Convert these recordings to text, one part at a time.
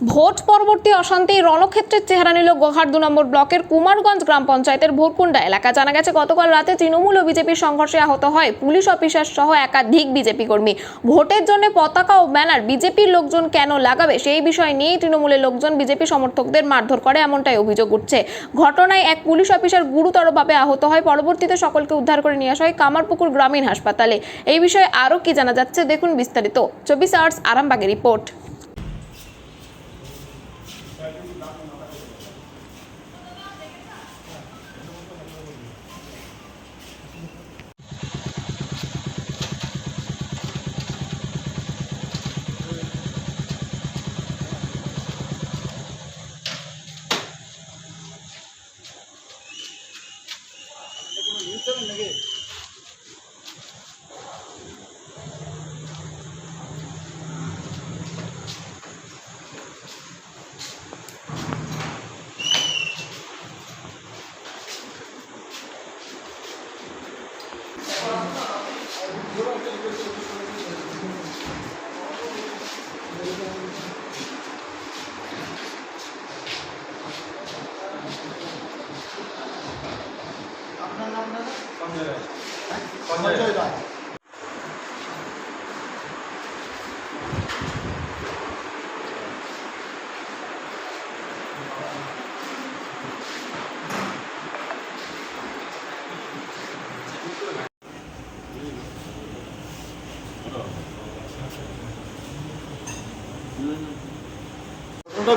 Vote পরবর্তী অশান্তি রণক্ষেত্রের চেহারা নিল গোহার দু নম্বর ব্লকের কুমারগঞ্জ গ্রাম পঞ্চায়েতের ভোরকুন্ডা এলাকা জানা গেছে, গতকাল রাতে তৃণমূল ও বিজেপির সংঘর্ষে আহত হয় পুলিশ অফিসার সহ একাধিক বিজেপি কর্মী। ভোটের জন্য পতাকা ও ব্যানার বিজেপির লোকজন কেন লাগাবে সেই বিষয় নিয়েই তৃণমূলের লোকজন বিজেপি সমর্থকদের মারধর করে, এমনটাই অভিযোগ উঠছে। ঘটনায় এক পুলিশ অফিসার গুরুতরভাবে আহত হয়, পরবর্তীতে সকলকে উদ্ধার করে নিয়ে আসা হয় কামারপুকুর গ্রামীণ হাসপাতালে। এই বিষয়ে আরও কি জানা যাচ্ছে, দেখুন বিস্তারিত। চব্বিশ আওয়ার্স আরামবাগের রিপোর্ট। げる。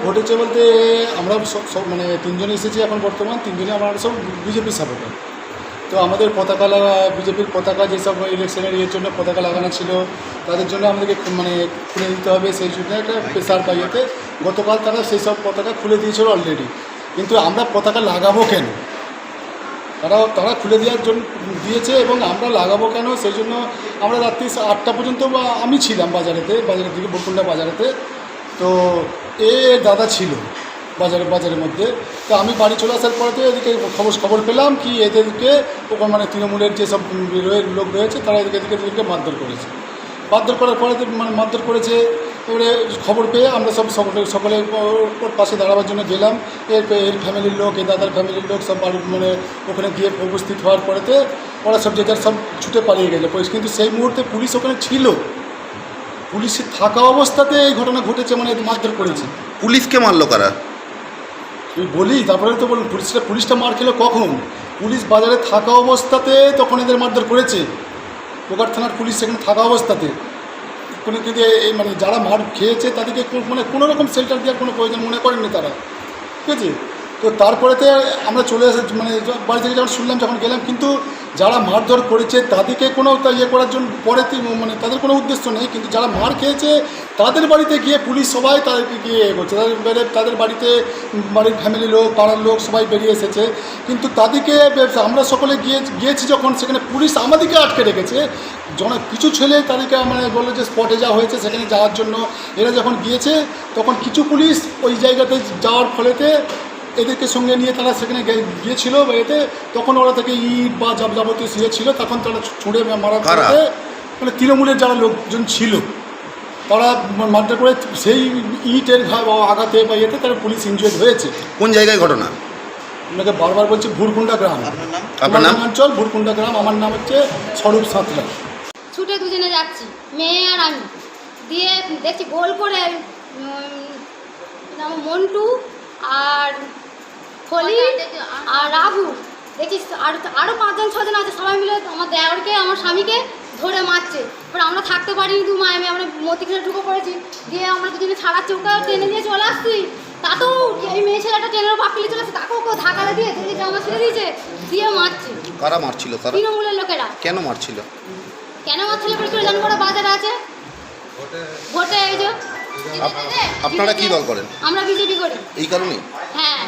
ঘটেছে বলতে আমরা সব সব মানে তিনজনে এসেছি এখন বর্তমান, তিনজনে আমরা সব বিজেপির সাপোর্টার। তো আমাদের পতাকা লাগা বিজেপির পতাকা যেসব ইলেকশনের ইয়ের জন্য পতাকা লাগানো ছিল, তাদের জন্য আমাদেরকে মানে খুলে দিতে হবে সেই জন্য একটা প্রেশার পাইয়েতে গতকাল তারা সেই সব পতাকা খুলে দিয়েছিল অলরেডি কিন্তু আমরা পতাকা লাগাবো কেন? তারা তারা খুলে দেওয়ার জন্য, দিয়েছে এবং আমরা লাগাবো কেন? সেই জন্য আমরা রাত্রি আটটা পর্যন্ত বা, আমি ছিলাম বাজারেতে, বাজারের দিকে বরকুন্ডা বাজারেতে। তো এ দাদা ছিল। বাজারে বাজারের মধ্যে। তো আমি বাড়ি চলে আসার পরে তো এদিকে খবর খবর পেলাম কি এদেরকে ওখানে মানে তৃণমূলের যেসব লোক রয়েছে, তারা এদিকে এদিকে এদেরকে মারধর করেছে। মারধর করার পরে মানে মারধর করেছে এবারে খবর পেয়ে আমরা সব সকলে সকলে পাশে দাঁড়াবার জন্য গেলাম। এর এর ফ্যামিলির লোক, এ দাদার ফ্যামিলির লোক সব মানে ওখানে গিয়ে উপস্থিত হওয়ার পরেতে ওরা সব যে সব ছুটে পালিয়ে গেছে পুলিশ কিন্তু সেই মুহূর্তে পুলিশ ওখানে ছিল। পুলিশের থাকা অবস্থাতে এই ঘটনা ঘটেছে মানে মারধর করেছে। পুলিশকে মারলো কারা আমি বলি তারপরে তো বলুন পুলিশটা পুলিশটা মার খেলো কখন? পুলিশ বাজারে থাকা অবস্থাতে তখন এদের মারধর করেছে। কোকার থানার পুলিশ সেখানে থাকা অবস্থাতে। কোনো কিন্তু এই মানে যারা মার খেয়েছে, তাদেরকে মানে কোনো রকম শেল্টার দেওয়ার কোনো প্রয়োজন মনে করেননি তারা। ঠিক আছে? তো তারপরেতে আমরা চলে আসে মানে বাড়ি থেকে যখন শুনলাম, যখন গেলাম, কিন্তু যারা মারধর করেছে, তাদেরকে কোনো ইয়ে করার জন্য পরে মানে তাদের কোনো উদ্দেশ্য নেই, কিন্তু যারা মার খেয়েছে, তাদের বাড়িতে গিয়ে পুলিশ সবাই তাদেরকে গিয়ে করছে। তাদের বেড়ে- তাদের বাড়িতে বাড়ির ফ্যামিলি লোক, পাড়ার লোক সবাই বেরিয়ে এসেছে। কিন্তু তাদেরকে আমরা সকলে গিয়ে গিয়েছি যখন, সেখানে পুলিশ আমাদেরকে আটকে রেখেছে। জন কিছু ছেলে তাদেরকে মানে বলল যে স্পটে যা হয়েছে, সেখানে যাওয়ার জন্য। এরা যখন গিয়েছে, তখন কিছু পুলিশ ওই জায়গাতে যাওয়ার ফলেতে এদেরকে সঙ্গে নিয়ে তারা সেখানে গিয়েছিল বা এতে তখন ওরা থেকে ইট বা যাব যাবতীয় ইয়ে ছিল তখন তারা ছুঁড়ে মারার কারা? মানে তৃণমূলের যারা লোকজন ছিল তারা মারধর করে সেই ইটের আঘাতে বা ইয়েতে তারা পুলিশ ইনজুয়ার্ড হয়েছে। কোন জায়গায় ঘটনা? আপনাকে বারবার বলছি ভুরকুন্ডা গ্রাম। আপনার নাম? অঞ্চল ভুরকুন্ডা গ্রাম। আমার নাম হচ্ছে স্বরূপ সাঁতরা। ছুটে দুজনে যাচ্ছি মেয়ে আর আমি। দিয়ে দেখছি গোল করে মন্টু আর ফলি আর রাহু। দেখি আর আরও পাঁচজন ছজন আছে সবাই মিলে আমার দেওরকে আমার স্বামীকে ধরে মারছে। এবার আমরা থাকতে পারিনি দু মায় আমি আমরা মতিখানে ঢুকে পড়েছি। দিয়ে আমরা দুজনে ছাড়াচ্ছি ওকে টেনে দিয়ে চলে আসছি। তাতেও এই মেয়ে ছেলেটা ট্রেনের বাপিলে চলে আসছে তাকেও কেউ ধাক্কা দিয়ে দিয়ে জামা ছেড়ে দিয়েছে দিয়ে মারছে। কারা মারছিল তারা? তৃণমূলের লোকেরা। কেন মারছিল? কেন আমার ছেলে পরে করে জান? করে বাজারে আছে। ভোটে এই যে আপ- আপনারা কি দল করেন? আমরা বিজেপি করি। এই কারণেই? হ্যাঁ।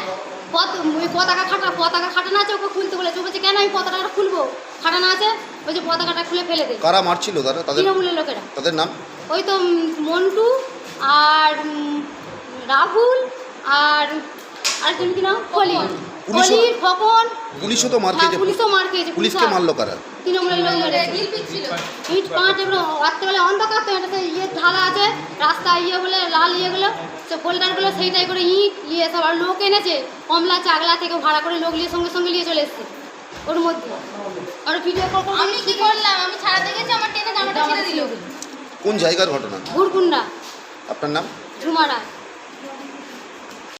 পত- ওই পতাকা খাটা পতাকা খাটানো আছে ওকে খুলতে বলেছে। বলছে কেন আমি পতাকাটা খুলবো? খাটানো আছে ওই যে পতাকাটা খুলে ফেলে দেয় কারা মারছিল তারা? তাদের তৃণমূলের লোকেরা। তাদের নাম? ওই তো মন্টু আর রাহুল আর আরেকজন কি নাম? কলি। পুলিশও- কলি খকন। পুলিশও তো মার হ্যাঁ খেয়েছে পুলিশও মার খেয়েছে পুলিশকে মারলো কারা? তৃণমূলের লোক মেরেছে। ইট পাঁচ এগুলো রাত্রেবেলা অন্ধকার তো এটাতে ইয়ে ঢালা আছে। রাস্তা ইয়ে বলে লাল ইয়েগুলো সে ফোল্ডারগুলো সেইটাই করে ইট নিয়ে সব আর লোক এনেছে। কমলা চাগলা থেকে ভাড়া করে লোক নিয়ে সঙ্গে সঙ্গে নিয়ে চলে এসছে। ওর মধ্যে। আর ভিডিও কল আমি কি করলাম? আমি ছাড়াতে গেছি আমার টেনে জামাটা ছেড়ে দিল কোন জায়গার ঘটনা? ঘুরকুন্ডা। আপনার নাম? ঝুমারা